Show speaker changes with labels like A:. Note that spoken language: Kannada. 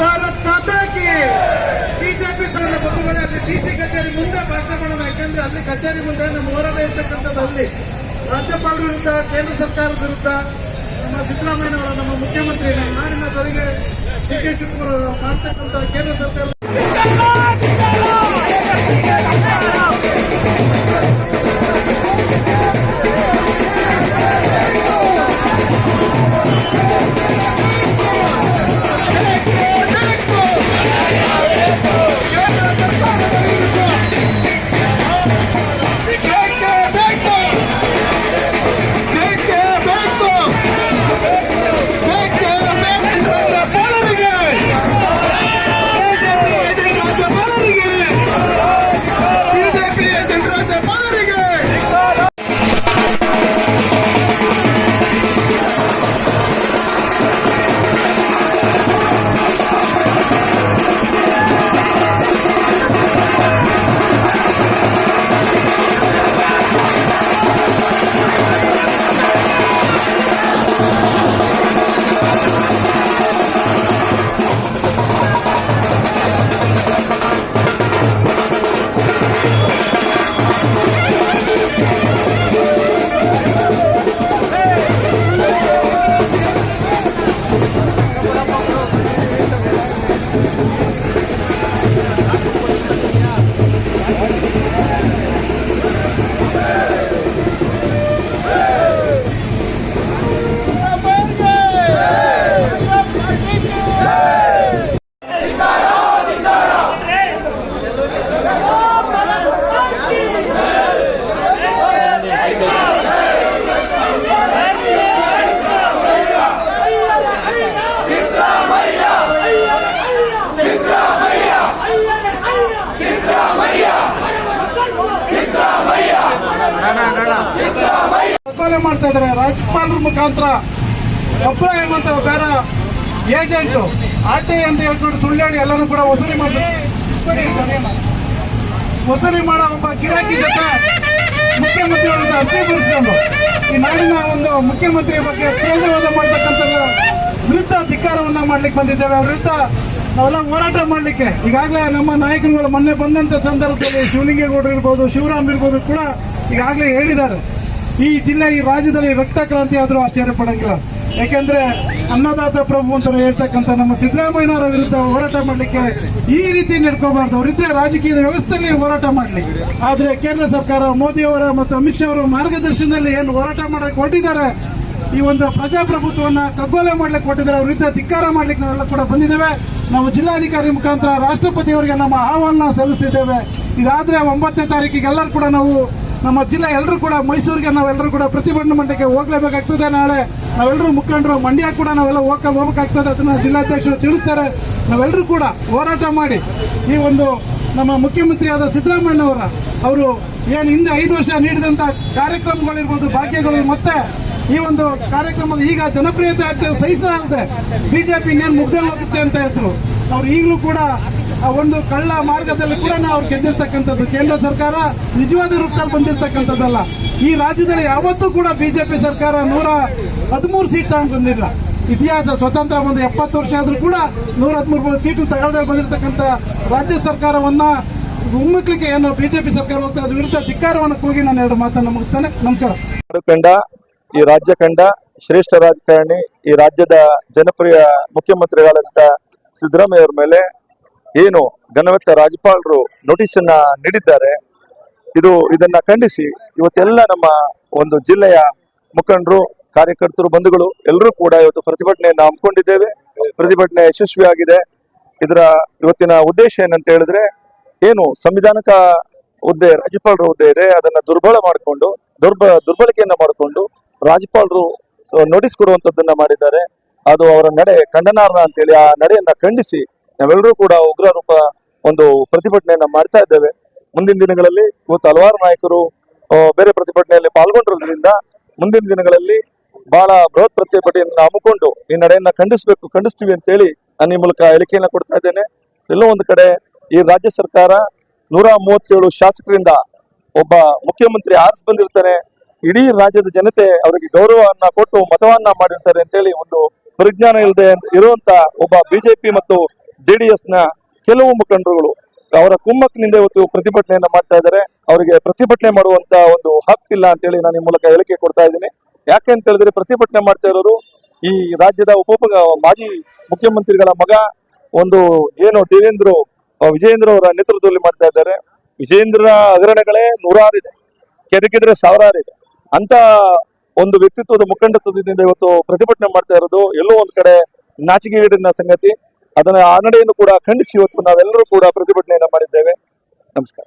A: ಭಾರತ್ ಮಾತಾಕಿ. ಬಿಜೆಪಿ ಸಹ ಬಂಧುಗಳೇ ಅಲ್ಲಿ ಡಿ ಸಿ ಕಚೇರಿ ಮುಂದೆ ಭಾಷಣ ಮಾಡೋಣ. ಯಾಕಂದ್ರೆ ಅಲ್ಲಿ ಕಚೇರಿ ಮುಂದೆ ನಮ್ಮ ಹೋರಾಟ ಇರ್ತಕ್ಕಂಥದ್ದು ಅಲ್ಲಿ. ರಾಜ್ಯಪಾಲರ ವಿರುದ್ಧ, ಕೇಂದ್ರ ಸರ್ಕಾರದ ವಿರುದ್ಧ, ನಮ್ಮ ಸಿದ್ದರಾಮಯ್ಯನವರ, ನಮ್ಮ ಮುಖ್ಯಮಂತ್ರಿ ನಾಡಿನ ತೊರೆಗೆ ಸಿ ಕೆ ಶಿವಕುಮಾರ್ ಮಾಡ್ತಕ್ಕಂಥ ಕೇಂದ್ರ ಸರ್ಕಾರ ಒತ್ತಾಯ ಮಾಡ್ತಾ ಇದ್ದಾರೆ. ರಾಜ್ಯಪಾಲರ ಮುಖಾಂತರ ಅಪ್ಲೈ ಎಂಬಂತ ಬೇರೆ ಏಜೆಂಟು ಆರ್ ಟಿ ಅಂತ ಹೇಳ್ಕೊಂಡು ಸುಳ್ಳಾಡಿ ಎಲ್ಲರೂ ಕೂಡ ವಸೂಲಿ ಮಾಡ್ತಾರೆ. ವಸೂಲಿ ಮಾಡೋ ಒಬ್ಬ ಗಿರಾಕಿ ಜೊತೆ ಮುಖ್ಯಮಂತ್ರಿ ವಿರುದ್ಧ ಅರ್ಜಿ ಬರೆಸ್ಕೊಂಡು ಈ ನಾಡಿನ ಒಂದು ಮುಖ್ಯಮಂತ್ರಿ ಬಗ್ಗೆ ಕೇಂದ್ರವಾದ ಮಾಡ್ತಕ್ಕಂಥ ವಿರುದ್ಧ ಧಿಕ್ಕಾರವನ್ನ ಮಾಡ್ಲಿಕ್ಕೆ ಬಂದಿದ್ದೇವೆ. ಅವ್ರ ವಿರುದ್ಧ ನಾವೆಲ್ಲ ಹೋರಾಟ ಮಾಡ್ಲಿಕ್ಕೆ ಈಗಾಗಲೇ ನಮ್ಮ ನಾಯಕರುಗಳು ಮೊನ್ನೆ ಬಂದಂತ ಸಂದರ್ಭದಲ್ಲಿ ಶಿವಲಿಂಗೇಗೌಡರು ಇರ್ಬೋದು, ಶಿವರಾಮ್ ಇರ್ಬೋದು ಕೂಡ ಈಗಾಗಲೇ ಹೇಳಿದ್ದಾರೆ. ಈ ಜಿಲ್ಲೆ, ಈ ರಾಜ್ಯದಲ್ಲಿ ರಕ್ತ ಕ್ರಾಂತಿ ಆದರೂ ಆಶ್ಚರ್ಯ ಪಡೋಂಗಿಲ್ಲ. ಯಾಕೆಂದ್ರೆ ಅನ್ನದಾತ ಪ್ರಭು ಅಂತ ಹೇಳ್ತಕ್ಕಂಥ ನಮ್ಮ ಸಿದ್ದರಾಮಯ್ಯನವರ ವಿರುದ್ಧ ಹೋರಾಟ ಮಾಡಲಿಕ್ಕೆ ಈ ರೀತಿ ನಡ್ಕೋಬಾರ್ದು. ಅವರಿದ್ರೆ ರಾಜಕೀಯದ ವ್ಯವಸ್ಥೆಯಲ್ಲಿ ಹೋರಾಟ ಮಾಡಲಿ. ಆದರೆ ಕೇಂದ್ರ ಸರ್ಕಾರ ಮೋದಿಯವರ ಮತ್ತು ಅಮಿತ್ ಶಾ ಅವರ ಮಾರ್ಗದರ್ಶನದಲ್ಲಿ ಏನು ಹೋರಾಟ ಮಾಡಕ್ಕೆ ಕೊಟ್ಟಿದ್ದಾರೆ ಈ ಒಂದು ಪ್ರಜಾಪ್ರಭುತ್ವವನ್ನು ಕಗ್ಗೊಲೆ ಮಾಡ್ಲಿಕ್ಕೆ ಕೊಟ್ಟಿದ್ದಾರೆ ಅವ್ರ ವಿರುದ್ಧ ಧಿಕ್ಕಾರ ಮಾಡ್ಲಿಕ್ಕೆ ನಾವೆಲ್ಲ ಕೂಡ ಬಂದಿದ್ದೇವೆ. ನಾವು ಜಿಲ್ಲಾಧಿಕಾರಿ ಮುಖಾಂತರ ರಾಷ್ಟ್ರಪತಿಯವರಿಗೆ ನಮ್ಮ ಆಹ್ವಾನ ಸಲ್ಲಿಸ್ತಿದ್ದೇವೆ. ಇದಾದರೆ ಒಂಬತ್ತನೇ ತಾರೀಕಿಗೆ ಎಲ್ಲರೂ ಕೂಡ ನಾವು ನಮ್ಮ ಜಿಲ್ಲೆ ಎಲ್ಲರೂ ಕೂಡ, ಮೈಸೂರಿಗೆ ನಾವೆಲ್ಲರೂ ಕೂಡ ಪ್ರತಿಭಟನೆ ಮಂಡಕ್ಕೆ ಹೋಗ್ಲೇಬೇಕಾಗ್ತದೆ ನಾಳೆ. ನಾವೆಲ್ಲರೂ ಮುಖಂಡರು, ಮಂಡ್ಯ ಕೂಡ ನಾವೆಲ್ಲ ಹೋಗ ಹೋಗಬೇಕಾಗ್ತದೆ, ಅದನ್ನು ಜಿಲ್ಲಾಧ್ಯಕ್ಷರು ತಿಳಿಸ್ತಾರೆ. ನಾವೆಲ್ಲರೂ ಕೂಡ ಹೋರಾಟ ಮಾಡಿ, ಈ ಒಂದು ನಮ್ಮ ಮುಖ್ಯಮಂತ್ರಿಯಾದ ಸಿದ್ದರಾಮಯ್ಯನವರ ಅವರು ಏನು ಹಿಂದೆ ಐದು ವರ್ಷ ನೀಡಿದಂಥ ಕಾರ್ಯಕ್ರಮಗಳಿರ್ಬೋದು, ಭಾಗ್ಯಗಳು, ಮತ್ತೆ ಈ ಒಂದು ಕಾರ್ಯಕ್ರಮದ ಈಗ ಜನಪ್ರಿಯತೆ ಆಗ್ತದೆ ಸಹಿಸಲಾರದೆ ಬಿ ಜೆ ಪಿ ಇನ್ನೇನು ಮುಗ್ದೇ ಹೋಗುತ್ತೆ ಅಂತ ಹೇಳಿದ್ರು ಅವ್ರು ಈಗಲೂ ಕೂಡ ಒಂದು ಕಳ್ಳ ಮಾರ್ಗದಲ್ಲಿ ಕೂಡ ನಾವು ಗೆದ್ದಿರ್ತಕ್ಕಂಥದ್ದು. ಕೇಂದ್ರ ಸರ್ಕಾರ ನಿಜವಾದ ರೂಪದಲ್ಲಿ ಬಂದಿರತಕ್ಕಂಥದ್ದಲ್ಲ. ಈ ರಾಜ್ಯದಲ್ಲಿ ಯಾವತ್ತೂ ಕೂಡ ಬಿಜೆಪಿ ಸರ್ಕಾರ ನೂರ ಹದಿಮೂರು ಸೀಟ್ ತಗೊಂಡು ಬಂದಿಲ್ಲ. ಇತಿಹಾಸ ಸ್ವತಂತ್ರ ಒಂದು ಎಪ್ಪತ್ತು ವರ್ಷ ಆದರೂ ಕೂಡ ನೂರ ಹದಿಮೂರು ಸೀಟು ತಗೊಳ್ದೇ ಬಂದಿರತಕ್ಕಂಥ ರಾಜ್ಯ ಸರ್ಕಾರವನ್ನ ಉಮ್ಮಕ್ಲಿಕ್ಕೆ ಏನು ಬಿಜೆಪಿ ಸರ್ಕಾರ ಹೋಗ್ತಾ ಅದ್ರ ವಿರುದ್ಧ ಧಿಕ್ಕಾರವನ್ನು ಕೂಗಿ ನಾನು ಎರಡು ಮಾತನ್ನು ಮುಗಿಸ್ತೇನೆ. ನಮಸ್ಕಾರ.
B: ಕಂಡ, ಈ ರಾಜ್ಯ ಕಂಡ, ಶ್ರೇಷ್ಠ ರಾಜಕಾರಣಿ, ಈ ರಾಜ್ಯದ ಜನಪ್ರಿಯ ಮುಖ್ಯಮಂತ್ರಿಗಳಂತ ಸಿದ್ದರಾಮಯ್ಯ ಅವರ ಮೇಲೆ ಏನು ಘನವೆತ್ತ ರಾಜ್ಯಪಾಲರು ನೋಟಿಸ್ ಅನ್ನ ನೀಡಿದ್ದಾರೆ. ಇದು ಇದನ್ನ ಖಂಡಿಸಿ ಇವತ್ತೆಲ್ಲ ನಮ್ಮ ಒಂದು ಜಿಲ್ಲೆಯ ಮುಖಂಡರು, ಕಾರ್ಯಕರ್ತರು, ಬಂಧುಗಳು ಎಲ್ಲರೂ ಕೂಡ ಇವತ್ತು ಪ್ರತಿಭಟನೆಯನ್ನು ಹಮ್ಮಿಕೊಂಡಿದ್ದೇವೆ. ಪ್ರತಿಭಟನೆ ಯಶಸ್ವಿಯಾಗಿದೆ. ಇದರ ಇವತ್ತಿನ ಉದ್ದೇಶ ಏನಂತ ಹೇಳಿದ್ರೆ ಏನು ಸಂವಿಧಾನಕ ಹುದ್ದೆ, ರಾಜ್ಯಪಾಲರ ಹುದ್ದೆ ಇದೆ. ಅದನ್ನ ದುರ್ಬಳ ಮಾಡಿಕೊಂಡು, ದುರ್ಬ, ದುರ್ಬಳಕೆಯನ್ನ ಮಾಡಿಕೊಂಡು ರಾಜ್ಯಪಾಲರು ನೋಟಿಸ್ ಕೊಡುವಂತದ್ದನ್ನ ಮಾಡಿದ್ದಾರೆ. ಅದು ಅವರ ನಡೆ, ಖಂಡನಾರ್ಹ ಅಂತೇಳಿ ಆ ನಡೆಯನ್ನ ಖಂಡಿಸಿ ನಾವೆಲ್ಲರೂ ಕೂಡ ಉಗ್ರ ರೂಪ ಒಂದು ಪ್ರತಿಭಟನೆಯನ್ನ ಮಾಡ್ತಾ ಇದ್ದೇವೆ. ಮುಂದಿನ ದಿನಗಳಲ್ಲಿ ಇವತ್ತು ಹಲವಾರು ನಾಯಕರು ಬೇರೆ ಪ್ರತಿಭಟನೆಯಲ್ಲಿ ಪಾಲ್ಗೊಂಡಿರೋದ್ರಿಂದ ಮುಂದಿನ ದಿನಗಳಲ್ಲಿ ಬಹಳ ಬೃಹತ್ ಪ್ರತಿಭಟನೆಯನ್ನು ಹಮ್ಮಿಕೊಂಡು ಈ ನಡೆಯನ್ನ ಖಂಡಿಸಬೇಕು, ಖಂಡಿಸ್ತೀವಿ ಅಂತೇಳಿ ನಾನು ಈ ಮೂಲಕ ಹೇಳಿಕೆಯನ್ನು ಕೊಡ್ತಾ ಇದ್ದೇನೆ. ಎಲ್ಲೋ ಒಂದು ಕಡೆ ಈ ರಾಜ್ಯ ಸರ್ಕಾರ ನೂರ ಮೂವತ್ತೇಳು ಶಾಸಕರಿಂದ ಒಬ್ಬ ಮುಖ್ಯಮಂತ್ರಿ ಆರಿಸಿ ಬಂದಿರ್ತಾರೆ. ಇಡೀ ರಾಜ್ಯದ ಜನತೆ ಅವರಿಗೆ ಗೌರವವನ್ನ ಕೊಟ್ಟು ಮತವನ್ನ ಮಾಡಿರ್ತಾರೆ ಅಂತೇಳಿ ಒಂದು ಪರಿಜ್ಞಾನ ಇಲ್ಲದೆ ಇರುವಂತ ಒಬ್ಬ ಬಿಜೆಪಿ ಮತ್ತು ಜೆ ಡಿ ಎಸ್ನ ಕೆಲವು ಮುಖಂಡರುಗಳು ಅವರ ಕುಮ್ಮಕ್ಕಿನಿಂದ ಇವತ್ತು ಪ್ರತಿಭಟನೆಯನ್ನ ಮಾಡ್ತಾ ಇದ್ದಾರೆ. ಅವರಿಗೆ ಪ್ರತಿಭಟನೆ ಮಾಡುವಂತ ಒಂದು ಹಕ್ಕಿಲ್ಲ ಅಂತೇಳಿ ನಾನು ಈ ಮೂಲಕ ಹೇಳಿಕೆ ಕೊಡ್ತಾ ಇದ್ದೀನಿ. ಯಾಕೆ ಅಂತ ಹೇಳಿದ್ರೆ ಪ್ರತಿಭಟನೆ ಮಾಡ್ತಾ ಇರೋರು ಈ ರಾಜ್ಯದ ಉಪ ಮಾಜಿ ಮುಖ್ಯಮಂತ್ರಿಗಳ ಮಗ ಒಂದು ಏನು ದೇವೇಂದ್ರ, ವಿಜಯೇಂದ್ರ ಅವರ ನೇತೃತ್ವದಲ್ಲಿ ಮಾಡ್ತಾ ಇದ್ದಾರೆ. ವಿಜಯೇಂದ್ರ ಹಗರಣಗಳೇ ನೂರಾರಿದೆ. ಕೆದಕಿದ್ರೆ ಸಾವಿರಾರು ಇದೆ ಅಂತ ಒಂದು ವ್ಯಕ್ತಿತ್ವದ ಮುಖಂಡತ್ವದಿಂದ ಇವತ್ತು ಪ್ರತಿಭಟನೆ ಮಾಡ್ತಾ ಇರೋದು ಎಲ್ಲೋ ಒಂದ್ ಕಡೆ ನಾಚಿಕೆಗೇಡಿನ ಸಂಗತಿ. ಅದನ್ನ ಆ ನಡೆಯನ್ನು ಕೂಡ ಖಂಡಿಸಿ ಇವತ್ತು ನಾವೆಲ್ಲರೂ ಕೂಡ ಪ್ರತಿಭಟನೆಯನ್ನು ಮಾಡಿದ್ದೇವೆ. ನಮಸ್ಕಾರ.